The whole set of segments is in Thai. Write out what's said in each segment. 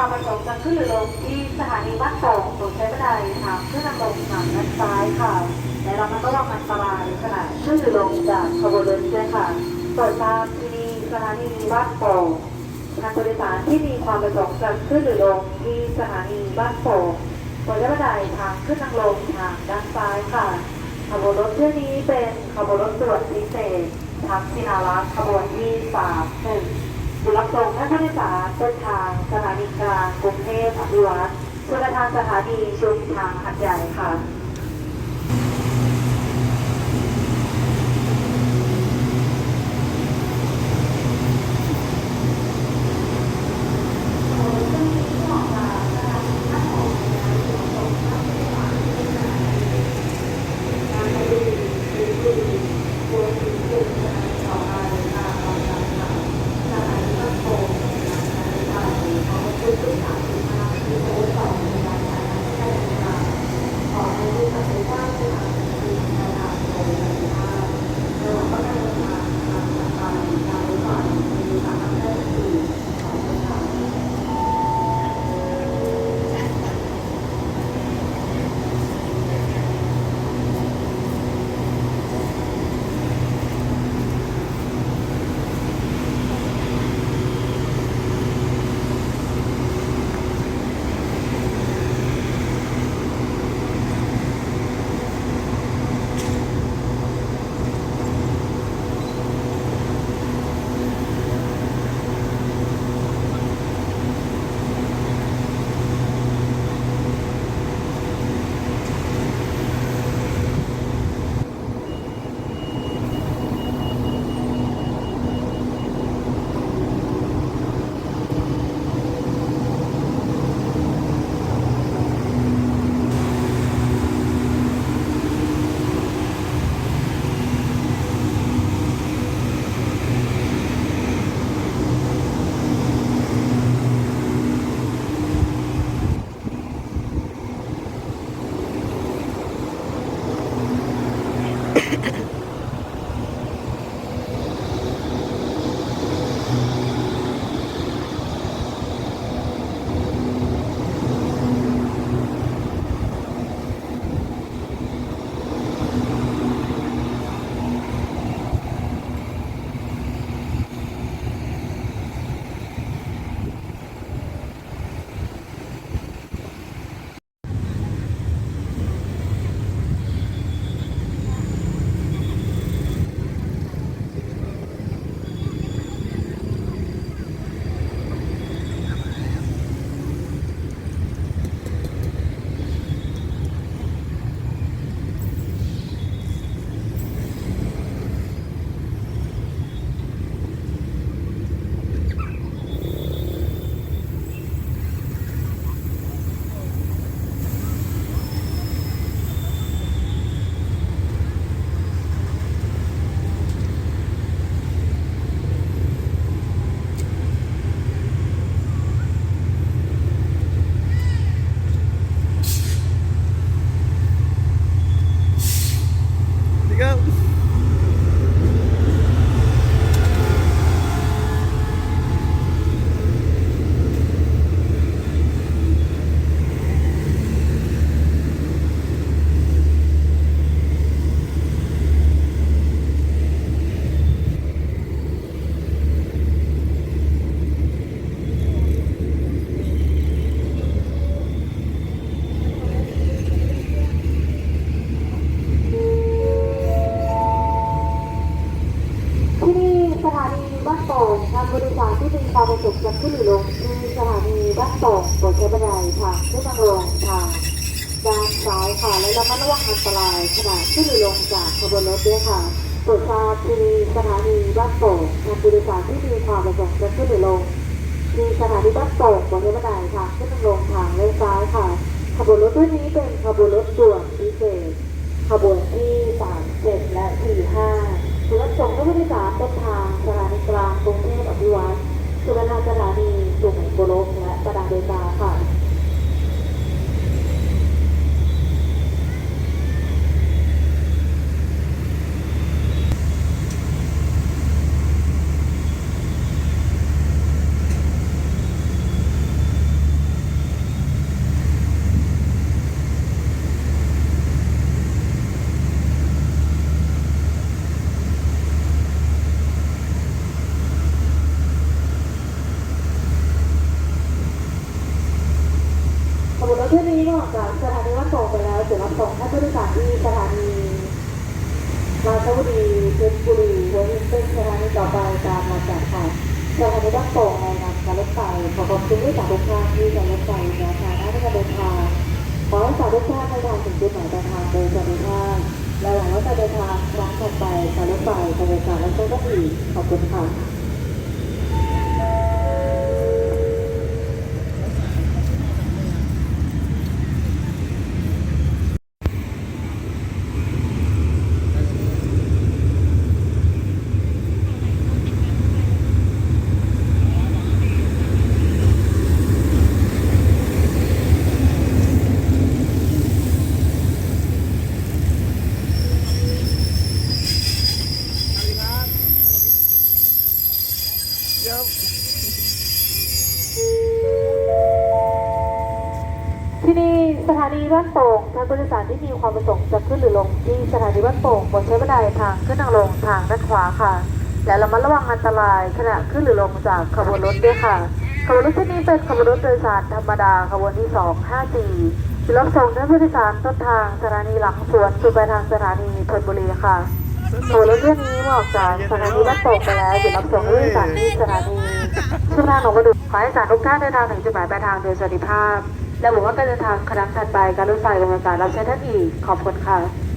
ความประสงค์จะขึ้นหรือลงที่สถานีบ้านโป่งโปรดใช้บันไดทางขึ้นทางลงทางด้านซ้ายค่ะและเรามันก็ระวังอันตรายขณะขึ้นหรือลงจากขบวนรถด้วยค่ะโปรดทราบที่สถานีบ้านโป่งทางผู้โดยสารที่มีความประสงค์จะขึ้นหรือลงที่สถานีบ้านโป่งโปรดใช้บันไดทางขึ้นทางลงทางด้านซ้ายค่ะขบวนรถเที่ยวนี้เป็นขบวนรถด่วนพิเศษทักษินารักษ์ขบวนที่สามหนึ่ง บุรับส่งท่านผู้โดยสารเส้นทางสถานีกลางกรุงเทพอภิวัตรเพื่อทางสถานีชุมทางหัดใหญ่ค่ะ ถานีบ้านโป่งทางบริษัทที่มีความประสงค์จะขึ้นหรือลงที่สถานีบ้านโป่งโปรดใช้บันไดทางขึ้นทางลงทางด้านซ้ายค่ะและระมัดระวังอันตรายขณะขึ้นหรือลงจากขบวนรถด้วยค่ะโปรดทราบที่นี่สถานีบ้านโป่งทางบริษัทที่มีความประสงค์จะขึ้นหรือลงที่สถานีบ้านโป่งโปรดใช้บันไดทางขึ้นทางลงทางเลนซ้ายค่ะขบวนรถด้วยนี้เป็นขบวนรถด่วนพิเศษ ขบวนที่สามเจ็ดและสี่ห้าสำหรับส่งผู้โดยสารต้นทางสถานีกลางกรุงเทพอภิวัตรสุวรรณสถานีสุไหงโกลกและประดาเดชาค่ะ จากสถานีวัดโป่งไปแล้วจะรับส่งท่านผู้โดยสารที่สถานีราชบุรีเพชรบุรีหัวหินเป็นสถานีต่อไปตามลำดับ ค่ะสถานีวัดโป่งในนำการรถไฟขอขอบคุณผู้โดยสารทุกท่านที่จะรถไฟนะคะในการเดินทางขอให้สาวทุกท่านได้ทางถึงจุดหมายปลายทางโดยสวัสดิภาพและหวังว่าจะเดินทางครั้งต่อไปการรถไฟบรรยากาศและโชคดีขอบคุณค่ะ ที่นี่สถานี บ้านโป่งท่านผู้โดยสารที่มีความประสงค์จะขึ้นหรือลงที่สถานีบ้านโป่งโปรดใช้บันไดทางขึ้นทางลงทางด้านขวาค่ะ และระมัดระวังอันตรายขณะขึ้นหรือลงจากขบวนรถด้วยค่ะ ขบวนรถที่นี้เป็นขบวนรถโดยสารธรรมดาขบวนที่ 2 5 4จะรับส่งท่านผู้โดยสารต้นทางสถานีหลังสวนสู่ไปทางสถานีธนบุรีค่ะขบวนรถเที่ยวนี้เมื่อออกจากสถานีบ้านโป่งไปแล้วจะรับส่งผู้โดยสารที่สถานีชุมทางหนองประดูขอให้สารทุกท่านเดินทางถึงจุดหมายปลายทางโดยสวัสดิภาพ และหวังว่าการเดินทางครั้งถัดไปการรถไฟบริการรับใช้ท่านอีกขอบคุณค่ะ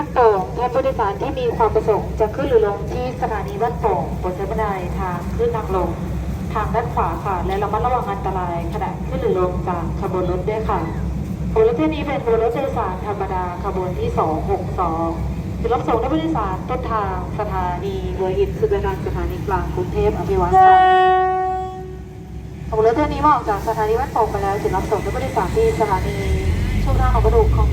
บ้านโป่งท่านผู้โดยสารที่มีความประสงค์จะขึ้นหรือลงที่สถานีบ้านโป่งโปรดใช้บันไดทางขึ้นทางลง ทางด้านขวาค่ะ และระมัดระวังอันตรายขณะขึ้นหรือลงจากขบวนรถด้วยค่ะขบวนรถเที่ยวนี้เป็นขบวนรถโดยสารธรรมดาขบวนที่ 262จะรับส่งนักผู้โดยสารต้นทางสถานีหัวหินสุดบริการสถานีกลางกรุงเทพอภิวัตค่ะขบวนรถเที่ยวนี้มาออกจากสถานีบ้านโป่งไปแล้วจะรับส่งนักผู้โดยสารที่สถานีช่วงหน้าของกระดูกของ